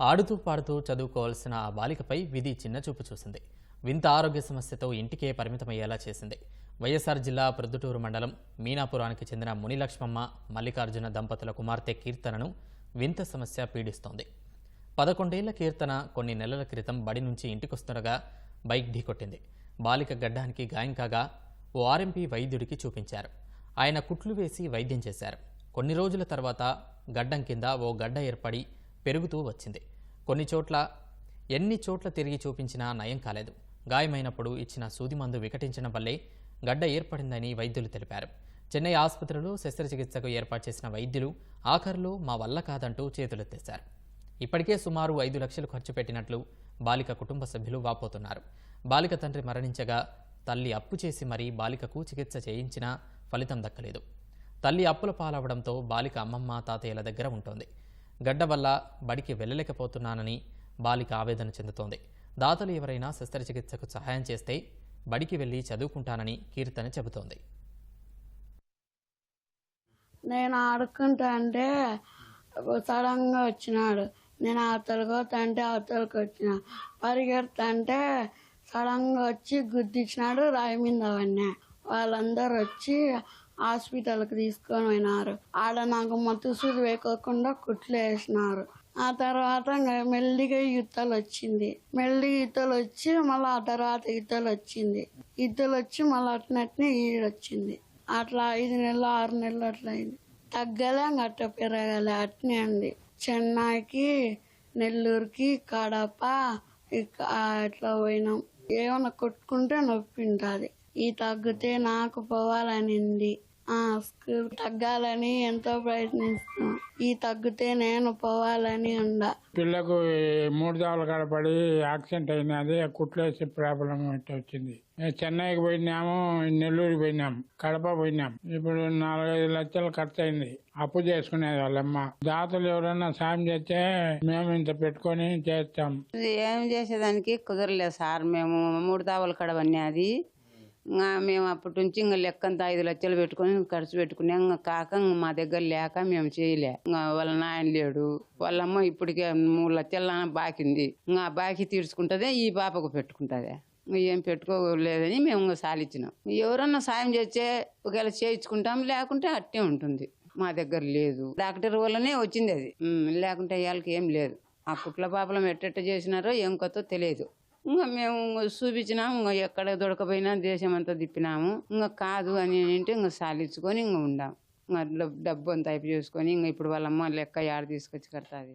ఆడుతూ పాడుతూ చదువుకోవాల్సిన ఆ బాలికపై విధి చిన్నచూపు చూసింది. వింత ఆరోగ్య సమస్యతో ఇంటికే పరిమితమయ్యేలా చేసింది. వైఎస్ఆర్ జిల్లా ప్రొద్దుటూరు మండలం మీనాపురానికి చెందిన మునిలక్ష్మమ్మ మల్లికార్జున దంపతుల కుమార్తె కీర్తనను వింత సమస్య పీడిస్తోంది. పదకొండేళ్ళ కీర్తన కొన్ని నెలల క్రితం బడి నుంచి ఇంటికొస్తుండగా బైక్ ఢీకొట్టింది. బాలిక గడ్డానికి గాయం కాగా ఓ ఆర్ఎంపీ వైద్యుడికి చూపించారు. ఆయన కుట్లు వేసి వైద్యం చేశారు. కొన్ని రోజుల తర్వాత గడ్డం కింద ఓ గడ్డ ఏర్పడి పెరుగుతూ వచ్చింది. కొన్ని చోట్ల ఎన్ని చోట్ల తిరిగి చూపించినా నయం కాలేదు. గాయమైనప్పుడు ఇచ్చిన సూది మందు వికటించడం వల్లే గడ్డ ఏర్పడిందని వైద్యులు తెలిపారు. చెన్నై ఆసుపత్రిలో శస్త్రచికిత్సకు ఏర్పాటు చేసిన వైద్యులు ఆఖరులో మా వల్ల కాదంటూ చేతులెత్తేశారు. ఇప్పటికే సుమారు ఐదు లక్షలు ఖర్చు పెట్టినట్లు బాలిక కుటుంబ సభ్యులు వాపోతున్నారు. బాలిక తండ్రి మరణించగా తల్లి అప్పు చేసి మరీ బాలికకు చికిత్స చేయించినా ఫలితం దక్కలేదు. తల్లి అప్పుల పాలవడంతో బాలిక అమ్మమ్మ తాతయ్యల దగ్గర ఉంటోంది. గడ్డ వల్ల బడికి వెళ్ళలేకపోతున్నానని బాలిక ఆవేదన చెందుతోంది. దాతలు ఎవరైనా శస్త్రచికిత్సకు సహాయం చేస్తే బడికి వెళ్ళి చదువుకుంటానని కీర్తన చెబుతోంది. నేను ఆడుకుంటా అంటే సడన్గా వచ్చినాడు. నేను అవతలకి పోతా అంటే అవతలకి వచ్చిన. పరిగెడతా సడన్గా వచ్చి గుద్దించినాడు రాయి మీద అవన్నీ వాళ్ళందరూ వచ్చి హాస్పిటల్కి తీసుకొని పోయినారు ఆడ నాకు మత్తుసూది వేయకోకుండా కుట్లు వేసినారు ఆ తర్వాత ఇంకా మెల్లిగా యుద్ధలు వచ్చింది. మెల్లిగా యుద్ధలు వచ్చి మళ్ళీ ఆ తర్వాత యుద్ధలు వచ్చింది. యుద్ధలు వచ్చి మళ్ళీ అట్నట్నే ఈడొచ్చింది అట్లా ఐదు నెలలు ఆరు నెలలు అట్లా అయింది. తగ్గలే గట్ట పెరగలే అట్నే అండి చెన్నైకి నెల్లూరుకి కడప ఇక పోయినాం. ఏమైనా కొట్టుకుంటే నొప్పి ఉంటుంది. ఈ తగ్గితే నాకు పోవాలనింది. ఆ స్కూల్ తగ్గాలని ఎంతో ప్రయత్నిస్తున్నాం ఈ తగ్గితే నేను పోవాలని ఉండ. పిల్లకు మూడు దావలు కడపడి యాక్సిడెంట్ అయినది కుట్లేసి ప్రాబ్లం ఇట్ట వచ్చింది. చెన్నైకి పోయినాము నెల్లూరుకి పోయినాం కడప పోయినాం. ఇప్పుడు నాలుగైదు లక్షలు ఖర్చు అయింది అప్పు చేసుకునేది వాళ్ళమ్మ. దాతలు ఎవరైనా సాయం చేస్తే మేము ఇంత పెట్టుకొని చేస్తాం. ఇది ఏం చేసేదానికి కుదరలేదు సార్. మేము మూడు తావలు కడవన్నీ అది. మేము అప్పటి నుంచి ఇంకా లెక్కంతా ఐదు లక్షలు పెట్టుకొని ఖర్చు పెట్టుకునే ఇంకా కాక మా దగ్గర లేక మేము చేయలే. ఇంకా వాళ్ళ నాయన లేడు. వాళ్ళమ్మ ఇప్పటికే మూడు లక్షల బాకింది ఇంకా ఆ బాకీ తీర్చుకుంటుందే ఈ పాపకు పెట్టుకుంటుందే. ఏం పెట్టుకోలేదని మేము ఇంకా సాలిచ్చినాం. ఎవరన్నా సాయం చేస్తే ఒకవేళ చేయించుకుంటాం లేకుంటే అట్టే ఉంటుంది. మా దగ్గర లేదు. డాక్టర్ వల్లనే వచ్చింది అది. లేకుంటే వాళ్ళకి ఏం లేదు. ఆ కుట్ల పాపలం ఎట్టెట్ట చేసినారో ఏం కొత్త తెలియదు. ఇంకా మేము ఇంకా చూపించినాము ఇంకా ఎక్కడ దొరకపోయినా దేశం అంతా తిప్పినాము. ఇంకా కాదు అని అంటే ఇంకా సాలించుకొని ఇంకా ఉండాం. ఇంకా డబ్బు అంతా అయిపోయి చేసుకొని ఇంకా ఇప్పుడు వాళ్ళమ్మ లెక్క యాడ తీసుకొచ్చి కడతాది?